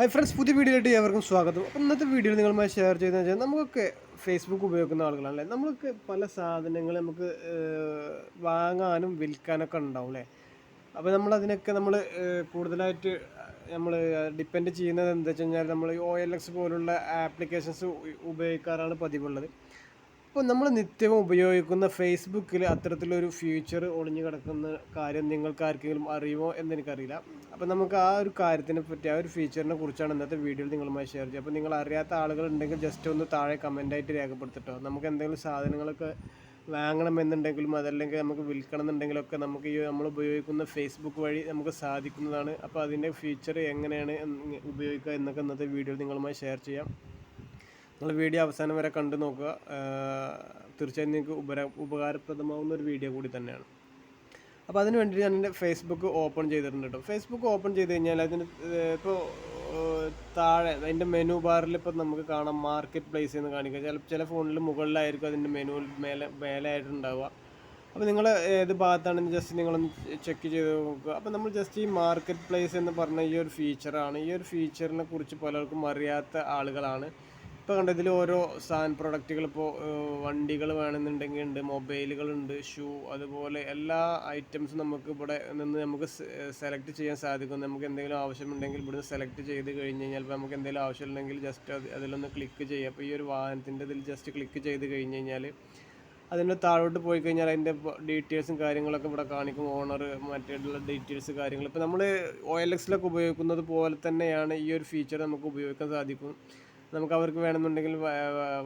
Hi friends പുതിയ വീഡിയോയിലേക്ക് ഏവർക്കും സ്വാഗതം. ഇന്നത്തെ വീഡിയോ നിങ്ങളുമായി ഷെയർ ചെയ്തെന്ന് വെച്ചാൽ നമുക്കൊക്കെ ഫേസ്ബുക്ക് ഉപയോഗിക്കുന്ന ആളുകളാണല്ലേ? നമ്മൾക്ക് പല സാധനങ്ങൾ നമുക്ക് വാങ്ങാനും വിൽക്കാനൊക്കെ ഉണ്ടാവും അല്ലേ? അപ്പോൾ നമ്മളതിനൊക്കെ നമ്മൾ കൂടുതലായിട്ട് നമ്മൾ ഡിപ്പെൻഡ് ചെയ്യുന്നത് എന്താ വെച്ച് കഴിഞ്ഞാൽ നമ്മൾ ഒ എൽ എക്സ് പോലുള്ള ആപ്ലിക്കേഷൻസ് ഉപയോഗിക്കാറാണ് പതിവുള്ളത്. അപ്പോൾ നമ്മൾ നിത്യവും ഉപയോഗിക്കുന്ന ഫേസ്ബുക്കിൽ അത്തരത്തിലൊരു ഫ്യൂച്ചർ ഒളിഞ്ഞു കിടക്കുന്ന കാര്യം നിങ്ങൾക്ക് ആർക്കെങ്കിലും അറിയുമോ എന്ന് എനിക്കറിയില്ല. അപ്പോൾ നമുക്ക് ആ ഒരു കാര്യത്തിനെ പറ്റി ആ ഒരു ഫീച്ചറിനെ കുറിച്ചാണ് ഇന്നത്തെ വീഡിയോയിൽ നിങ്ങളുമായി ഷെയർ ചെയ്യുക. അപ്പോൾ നിങ്ങൾ അറിയാത്ത ആളുകൾ ഉണ്ടെങ്കിൽ ജസ്റ്റ് ഒന്ന് താഴെ കമന്റായിട്ട് രേഖപ്പെടുത്തിട്ടോ. നമുക്ക് എന്തെങ്കിലും സാധനങ്ങളൊക്കെ വാങ്ങണമെന്നുണ്ടെങ്കിലും അതല്ലെങ്കിൽ നമുക്ക് വിൽക്കണം എന്നുണ്ടെങ്കിലൊക്കെ നമുക്ക് ഈ നമ്മൾ ഉപയോഗിക്കുന്ന ഫേസ്ബുക്ക് വഴി നമുക്ക് സാധിക്കുന്നതാണ്. അപ്പോൾ അതിന്റെ ഫീച്ചർ എങ്ങനെയാണ് ഉപയോഗിക്കുക എന്നൊക്കെ ഇന്നത്തെ വീഡിയോയിൽ നിങ്ങളുമായി ഷെയർ ചെയ്യാം. നിങ്ങൾ വീഡിയോ അവസാനം വരെ കണ്ടു നോക്കുക. തീർച്ചയായും നിങ്ങൾക്ക് ഉപര ഉപകാരപ്രദമാവുന്ന ഒരു വീഡിയോ കൂടി തന്നെയാണ്. അപ്പോൾ അതിന് വേണ്ടി ഞാൻ എന്റെ ഫേസ്ബുക്ക് ഓപ്പൺ ചെയ്തിട്ടുണ്ട് കേട്ടോ ഫേസ്ബുക്ക് ഓപ്പൺ ചെയ്ത് കഴിഞ്ഞാൽ അതിന് ഇപ്പോൾ താഴെ അതിന്റെ മെനു ബാറിൽ ഇപ്പോൾ നമുക്ക് കാണാം മാർക്കറ്റ് പ്ലേസ് എന്ന് കാണിക്കുക. ചില ചില ഫോണിൽ മുകളിലായിരിക്കും അതിന്റെ മെനു മേലെ മേലെ ആയിട്ടുണ്ടാവുക അപ്പോൾ നിങ്ങൾ ഏത് ഭാഗത്താണെന്ന് ജസ്റ്റ് നിങ്ങളൊന്ന് ചെക്ക് ചെയ്ത് നോക്കുക. അപ്പോൾ നമ്മൾ ജസ്റ്റ് ഈ മാർക്കറ്റ് പ്ലേസ് എന്ന് പറഞ്ഞ ഈ ഒരു ഫീച്ചറാണ് ഈ ഒരു ഫീച്ചറിനെ കുറിച്ച് പലർക്കും അറിയാത്ത ആളുകളാണ്. ഇപ്പോൾ കണ്ടതിൽ ഓരോ സാധന പ്രൊഡക്റ്റുകൾ ഇപ്പോൾ വണ്ടികൾ വേണമെന്നുണ്ടെങ്കിൽ ഉണ്ട് മൊബൈലുകളുണ്ട് ഷൂ അതുപോലെ എല്ലാ ഐറ്റംസും നമുക്ക് ഇവിടെ നിന്ന് നമുക്ക് സെലക്ട് ചെയ്യാൻ സാധിക്കും നമുക്ക് എന്തെങ്കിലും ആവശ്യമുണ്ടെങ്കിൽ ഇവിടുന്ന് സെലക്ട് ചെയ്ത് കഴിഞ്ഞ് കഴിഞ്ഞാൽ ഇപ്പോൾ നമുക്ക് എന്തെങ്കിലും ആവശ്യമുണ്ടെങ്കിൽ ജസ്റ്റ് അത് അതിലൊന്ന് ക്ലിക്ക് ചെയ്യുക അപ്പോൾ ഈ ഒരു വാഹനത്തിന്റെ ഇതിൽ ജസ്റ്റ് ക്ലിക്ക് ചെയ്ത് കഴിഞ്ഞ് കഴിഞ്ഞാൽ അതിന്റെ താഴോട്ട് പോയി കഴിഞ്ഞാൽ അതിന്റെ ഡീറ്റെയിൽസും കാര്യങ്ങളൊക്കെ ഇവിടെ കാണിക്കും. ഓണർ മറ്റുള്ള ഡീറ്റെയിൽസ് കാര്യങ്ങൾ. ഇപ്പോൾ നമ്മൾ ഒ എൽ എക്സിലൊക്കെ ഉപയോഗിക്കുന്നത് പോലെ തന്നെയാണ് ഈ ഒരു ഫീച്ചർ നമുക്ക് ഉപയോഗിക്കാൻ സാധിക്കും. നമുക്ക് അവർക്ക് വേണമെന്നുണ്ടെങ്കിൽ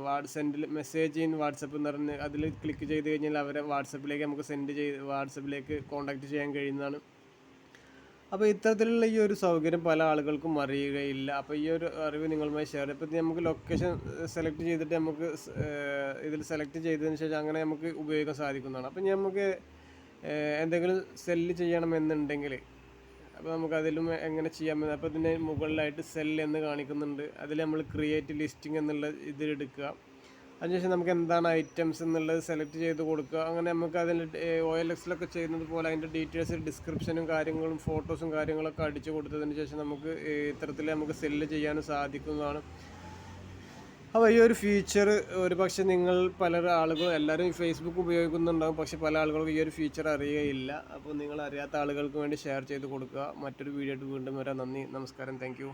വാട്സ്ആപ്പിൽ മെസ്സേജ് ഇൻ വാട്സപ്പ് എന്ന് പറഞ്ഞ് അതിൽ ക്ലിക്ക് ചെയ്ത് കഴിഞ്ഞാൽ അവരെ വാട്സപ്പിലേക്ക് നമുക്ക് സെൻഡ് ചെയ്ത് വാട്സപ്പിലേക്ക് കോൺടാക്റ്റ് ചെയ്യാൻ കഴിയുന്നതാണ്. അപ്പോൾ ഇത്തരത്തിലുള്ള ഈ ഒരു സൗകര്യം പല ആളുകൾക്കും അറിയുകയില്ല. അപ്പോൾ ഈ ഒരു അറിവ് നിങ്ങളുമായി ഷെയർ ഇപ്പോൾ ഇപ്പം നമുക്ക് ലൊക്കേഷൻ സെലക്ട് ചെയ്തിട്ട് നമുക്ക് ഇതിൽ സെലക്ട് ചെയ്തതിന് ശേഷം അങ്ങനെ നമുക്ക് ഉപയോഗിക്കാൻ സാധിക്കുന്നതാണ്. അപ്പോൾ നമുക്ക് എന്തെങ്കിലും സെല്ല് ചെയ്യണമെന്നുണ്ടെങ്കിൽ അപ്പോൾ നമുക്ക് അതിലും എങ്ങനെ ചെയ്യാമെന്ന്. അപ്പോൾ ഇതിന്റെ മുകളിലായിട്ട് സെൽ എന്ന് കാണിക്കുന്നുണ്ട്. അതിൽ നമ്മൾ ക്രിയേറ്റ് ലിസ്റ്റിംഗ് എന്നുള്ള ഇതിലെടുക്കുക. അതിനുശേഷം നമുക്ക് എന്താണ് ഐറ്റംസ് എന്നുള്ളത് സെലക്ട് ചെയ്ത് കൊടുക്കുക. അങ്ങനെ നമുക്ക് അതിൽ ഒ എൽ എക്സിലൊക്കെ ചെയ്യുന്നത് പോലെ അതിന്റെ ഡീറ്റെയിൽസ് ഡിസ്ക്രിപ്ഷനും കാര്യങ്ങളും ഫോട്ടോസും കാര്യങ്ങളൊക്കെ അടിച്ചു കൊടുത്തതിന് ശേഷം നമുക്ക് ഇത്തരത്തിൽ നമുക്ക് സെല്ല് ചെയ്യാനും സാധിക്കുന്നതാണ്. അപ്പോൾ ഈ ഒരു ഫീച്ചർ ഒരു പക്ഷേ നിങ്ങൾ പല ആളുകളും എല്ലാവരും ഫേസ്ബുക്ക് ഉപയോഗിക്കുന്നുണ്ടാകും പക്ഷേ പല ആളുകൾക്കും ഈ ഒരു ഫീച്ചർ അറിയുകയില്ല അപ്പോൾ നിങ്ങൾ അറിയാത്ത ആളുകൾക്ക് വേണ്ടി ഷെയർ ചെയ്ത് കൊടുക്കുക. മറ്റൊരു വീഡിയോ ആയിട്ട് വീണ്ടും വരാം. നന്ദി നമസ്കാരം. താങ്ക്